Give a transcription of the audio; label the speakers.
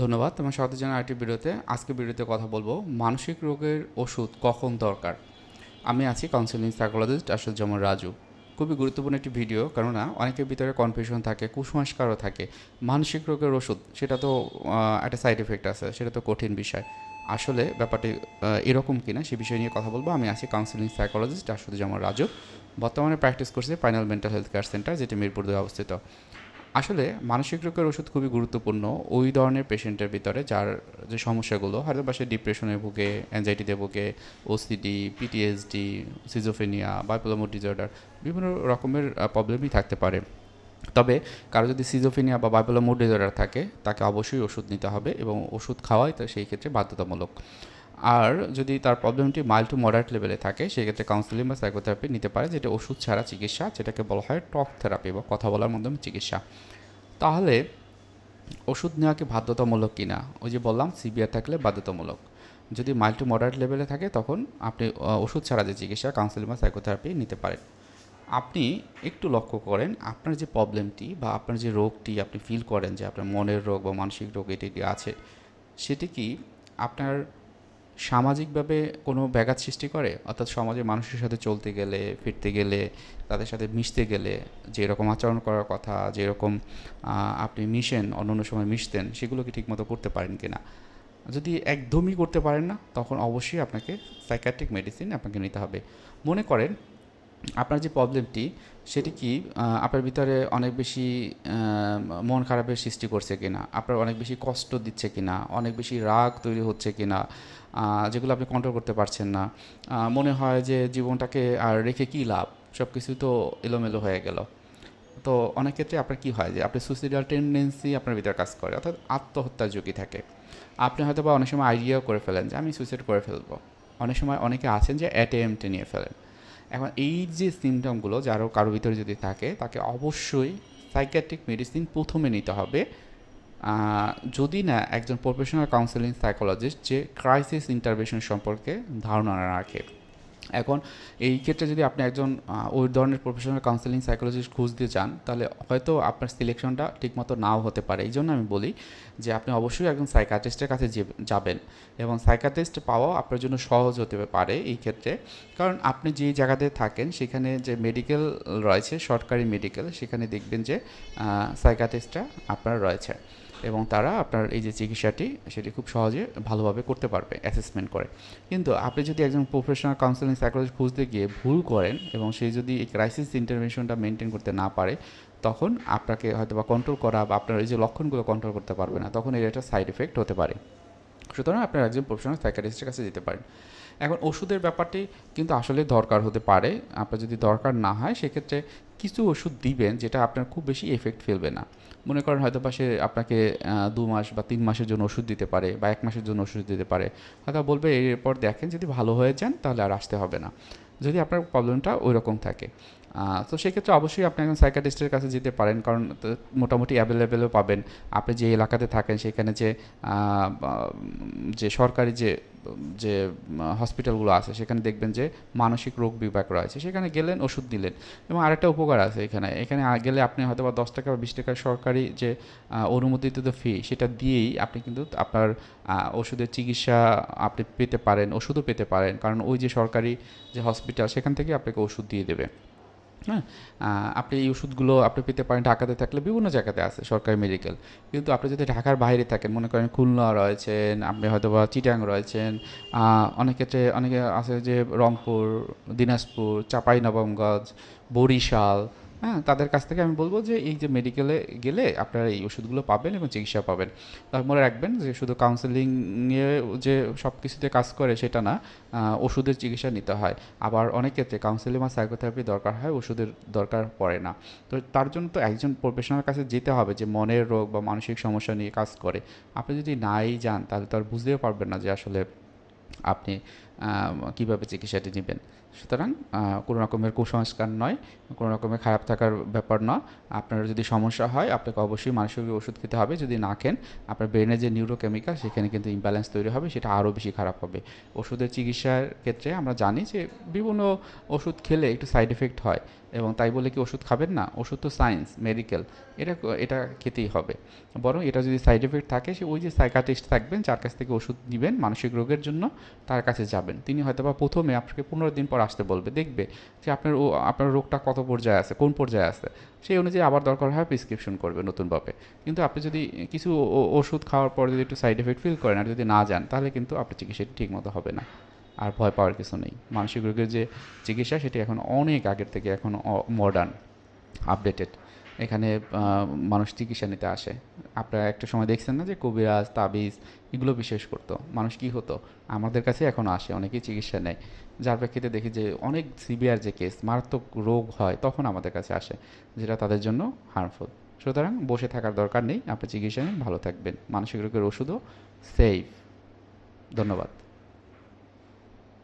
Speaker 1: ধন্যবাদ তোমার স্বাগত জানাই আরেকটি ভিডিওতে। আজকে ভিডিওতে কথা বলব, মানসিক রোগের ওষুধ কখন দরকার? আমি আছি কাউন্সিলিং সাইকোলজিস্ট আসুজ্জামান রাজু। খুবই গুরুত্বপূর্ণ একটি ভিডিও, কেননা অনেকের ভিতরে কনফিউশন থাকে, কুসংস্কারও থাকে। মানসিক রোগের ওষুধ, সেটা তো একটা সাইড এফেক্ট আছে, সেটা তো কঠিন বিষয়। আসলে ব্যাপারটি এরকম কিনা সে বিষয় নিয়ে কথা বলব। আমি আছি কাউন্সিলিং সাইকোলজিস্ট আসুজ্জামান রাজু। বর্তমানে প্র্যাকটিস করছি final mental health care centre যেটি মিরপুর অবস্থিত। আসলে মানসিক রোগের ওষুধ খুবই গুরুত্বপূর্ণ ওই ধরনের পেশেন্টের ভিতরে যার যে সমস্যাগুলো, হয়তো বা সে ডিপ্রেশনে ভুগে অ্যাংজাইটিতে ভুগে OCD PTSD schizophrenia bipolar disorder বিভিন্ন রকমের প্রবলেমই থাকতে পারে। তবে কারও যদি সিজোফেনিয়া বা বাইপোলার মুড ডিসঅর্ডার থাকে, তাকে অবশ্যই ওষুধ নিতে হবে এবং ওষুধ খাওয়াই তো সেই ক্ষেত্রে বাধ্যতামূলক। আর যদি তার প্রবলেমটি মাইল্ড টু মডারেট লেভেলে থাকে, সেক্ষেত্রে কাউন্সিলিং বা সাইকোথেরাপি নিতে পারে, যেটা ওষুধ ছাড়া চিকিৎসা, যেটাকে বলা হয় টক থেরাপি বা কথা বলার মাধ্যমে চিকিৎসা। তাহলে ওষুধ নেওয়া কি বাধ্যতামূলক কিনা? ওই যে বললাম সিবিআর থাকলে বাধ্যতামূলক। যদি মাইল্ড টু মডারেট লেভেলে থাকে, তখন আপনি ওষুধ ছাড়া যে চিকিৎসা কাউন্সিলিং বা সাইকোথেরাপি নিতে পারেন। আপনি একটু লক্ষ্য করেন, আপনার যে প্রবলেমটি বা আপনার যে রোগটি আপনি ফিল করেন যে আপনার মনের রোগ বা মানসিক রোগ এটি আছে, সেটি কি আপনার সামাজিকভাবে কোনো ব্যাঘাত সৃষ্টি করে? অর্থাৎ সমাজে মানুষের সাথে চলতে গেলে, ফিরতে গেলে, তাদের সাথে মিশতে গেলে যেরকম আচরণ করার কথা, যেরকম রকম আপনি মিশেন অন্য অন্য সময় মিশতেন, সেগুলো কি ঠিকমতো করতে পারেন কি না যদি একদমই করতে পারেন না, তখন অবশ্যই আপনাকে সাইকাট্রিক মেডিসিন আপনাকে নিতে হবে। মনে করেন আপনার যে প্রবলেমটি, সেটি কি আপনার ভিতরে অনেক বেশি মন খারাপের সৃষ্টি করছে কিনা? আপনার অনেক বেশি কষ্ট দিচ্ছে কিনা? অনেক বেশি রাগ তৈরি হচ্ছে কিনা? যেগুলো আপনি কন্ট্রোল করতে পারছেন না। মনে হয় যে জীবনটাকে আর রেখে কি লাভ? সব কিছু তো এলোমেলো হয়ে গেল। তো অনেক ক্ষেত্রে আপনার কি হয় যে, আপনি সুইসাইডাল টেন্ডেন্সি আপনার ভিতরে কাজ করে, অর্থাৎ আত্মহত্যার ঝুঁকি থাকে। আপনি হয়তো বা অনেক সময় আইডিয়াও করে ফেলেন যে, আমি সুইসাইড করে ফেলব। অনেক সময় অনেকে আছেন যে অ্যাটেম্পটে নিয়ে ফেলেন। এখন এই যে সিমটমগুলো যারও কারও ভিতরে যদি থাকে, তাকে অবশ্যই সাইকিয়াট্রিক মেডিসিন প্রথমে নিতে হবে। যদি না একজন প্রফেশনাল কাউন্সেলিং সাইকোলজিস্ট যে ক্রাইসিস ইন্টারভেশন সম্পর্কে ধারণা রাখে। এখন এই ক্ষেত্রে যদি আপনি একজন ওই ধরনের প্রফেশনাল কাউন্সেলিং সাইকোলজিস্ট খুঁজতে চান তাহলে হয়তো আপনার সিলেকশনটা ঠিকমতো নাও হতে পারে। এই জন্য আমি বলি যে আপনি অবশ্যই একজন সাইকাট্রিস্টের কাছে যাবেন এবং সাইকাট্রিস্ট পাওয়া আপনার জন্য সহজ হতে পারে এই ক্ষেত্রে। কারণ আপনি যে জায়গাতে থাকেন, সেখানে যে মেডিকেল রয়েছে, সরকারি মেডিকেল সেখানে দেখবেন যে সাইকাট্রিস্টরা আপনার রয়েছে। এবং তারা আপনার এই যে চিকিৎসাটি সেটি খুব সহজে ভালোভাবে করতে পারবে অ্যাসেসমেন্ট করে। কিন্তু আপনি যদি একজন প্রফেশনাল কাউন্সেলিং সাইকোলজিস্ট খুঁজতে গিয়ে ভুল করেন এবং সে যদি এই ক্রাইসিস ইন্টারভেনশনটা মেনটেন করতে না পারে, তখন আপনাকে হয়তো বা কন্ট্রোল করা বা আপনার এই যে লক্ষণগুলো কন্ট্রোল করতে পারবে না, তখন এর একটা সাইড এফেক্ট হতে পারে। সুতরাং আপনার একজন প্রফেশনাল সাইকাটিস্টের কাছে যেতে পারেন। এখন ওষুধের ব্যাপারটি কিন্তু আসলে দরকার হতে পারে। আপনার যদি দরকার না হয়, সেক্ষেত্রে কিছু ওষুধ দিবেন যেটা আপনার খুব বেশি এফেক্ট ফেলবে না। মনে করেন হয়তো বা সে আপনাকে দু মাস বা তিন মাসের জন্য ওষুধ দিতে পারে বা এক মাসের জন্য ওষুধ দিতে পারে। হয়তো বলবে, এরপর দেখেন যদি ভালো হয়ে যান, তাহলে আর আসতে হবে না। যদি আপনার প্রবলেমটা ওই রকম থাকে। তো সেক্ষেত্রে অবশ্যই আপনি একজন সাইকাটিস্টের কাছে যেতে পারেন। কারণ মোটামুটি অ্যাভেলেবেলও পাবেন। আপনি যে এলাকাতে থাকেন, সেখানে যে যে সরকারি যে যে হসপিটালগুলো আছে, সেখানে দেখবেন যে মানসিক রোগ বিভাগ রয়েছে। সেখানে গেলেন, ওষুধ দিলেন এবং আরেকটা উপকার আছে এখানে। এখানে গেলে আপনি হয়তো বা দশ টাকা বা বিশ টাকা সরকারি যে অনুমোদিত ফি সেটা দিয়েই আপনি কিন্তু আপনার ওষুধের চিকিৎসা আপনি পেতে পারেন, ওষুধও পেতে পারেন। কারণ ওই যে সরকারি যে হসপিটাল সেখান থেকে আপনাকে ওষুধ দিয়ে দেবে। হ্যাঁ? আপনি এই ওষুধগুলো আপনি পেতে পারেন ঢাকাতে থাকলে, বিভিন্ন জায়গাতে আছে সরকারি মেডিকেল কিন্তু আপনি যদি ঢাকার বাইরে থাকেন, মনে করেন খুলনা রয়েছেন, আপনি হয়তো বা চিটাং রয়েছেন অনেক ক্ষেত্রে অনেকে আছে যে রংপুর, দিনাজপুর, চাঁপাইনবাবগঞ্জ, বরিশাল হ্যাঁ তাদের কাছ থেকে আমি বলব যে এই যে মেডিকেলে গেলে আপনারা এই ওষুধগুলো পাবেন এবং চিকিৎসা পাবেন। তার মনে রাখবেন যে শুধু কাউন্সেলিংয়ে যে সব কিছুতে কাজ করে সেটা না ওষুধের চিকিৎসা নিতে হয়। আবার অনেক ক্ষেত্রে কাউন্সেলিং বা সাইকোথেরাপি দরকার হয়, ওষুধের দরকার পড়ে না। তো তার জন্য তো একজন প্রফেশনাল কাছে যেতে হবে যে মনের রোগ বা মানসিক সমস্যা নিয়ে কাজ করে। আপনি যদি নাই যান, তাহলে তো আর বুঝতেও পারবেন না যে আসলে আপনি কীভাবে চিকিৎসাটি নেবেন। সুতরাং কোনো রকমের কুসংস্কার নয়, কোনো রকমের খারাপ থাকার ব্যাপার নয়। আপনার যদি সমস্যা হয়, আপনাকে অবশ্যই মানসিক ওষুধ খেতে হবে। যদি না খেন, আপনার ব্রেনের যে নিউরোকেমিক্যাল সেখানে কিন্তু ইমব্যালেন্স তৈরি হবে, সেটা আরও বেশি খারাপ হবে। ওষুধের চিকিৎসার ক্ষেত্রে আমরা জানি যে, বিভিন্ন ওষুধ খেলে একটু সাইড এফেক্ট হয় এবং তাই বলে কি ওষুধ খাবেন না? ওষুধ তো সায়েন্স মেডিকেল এটা এটা খেতেই হবে। বরং এটা যদি সাইড এফেক্ট থাকে, সে ওই যে সাইকাটিস্ট থাকবেন, যার কাছ থেকে ওষুধ নেবেন মানসিক রোগের জন্য, তার কাছে যাবেন। তিনি হয়তো বা প্রথমে আপনাকে পনেরো দিন পর আসতে বলবে, দেখবে যে আপনার ও, আপনার রোগটা কত পর্যায়ে আছে, কোন পর্যায়ে আছে। সেই অনুযায়ী আবার দরকার হয় প্রেসক্রিপশন করবে নতুনভাবে কিন্তু আপনি যদি কিছু ওষুধ খাওয়ার পর যদি একটু সাইড এফেক্ট ফিল করেন আর যদি না যান, তাহলে কিন্তু আপনার চিকিৎসাটি ঠিক মতো হবে না। আর ভয় পাওয়ার কিছু নেই। মানসিক রোগের যে চিকিৎসা, সেটি এখন অনেক আগের থেকে এখন মডার্ন আপডেটেড এখানে মানুষ চিকিৎসা নিতে আসে। আপনারা একটা সময় দেখছেন না যে কবিরাজ, তাবিজ এগুলো বিশেষ করতো। মানুষ কি হতো? আমাদের কাছে এখন আসে, অনেকেই চিকিৎসা নেয়। যার প্রেক্ষিতে দেখি যে অনেক সিভিয়ার যে কেস মারাত্মক রোগ হয়, তখন আমাদের কাছে আসে, যেটা তাদের জন্য হার্মফুল সুতরাং বসে থাকার দরকার নেই, আপনি চিকিৎসা নিন, ভালো থাকবেন। মানসিক রোগের ওষুধও সেফ ধন্যবাদ।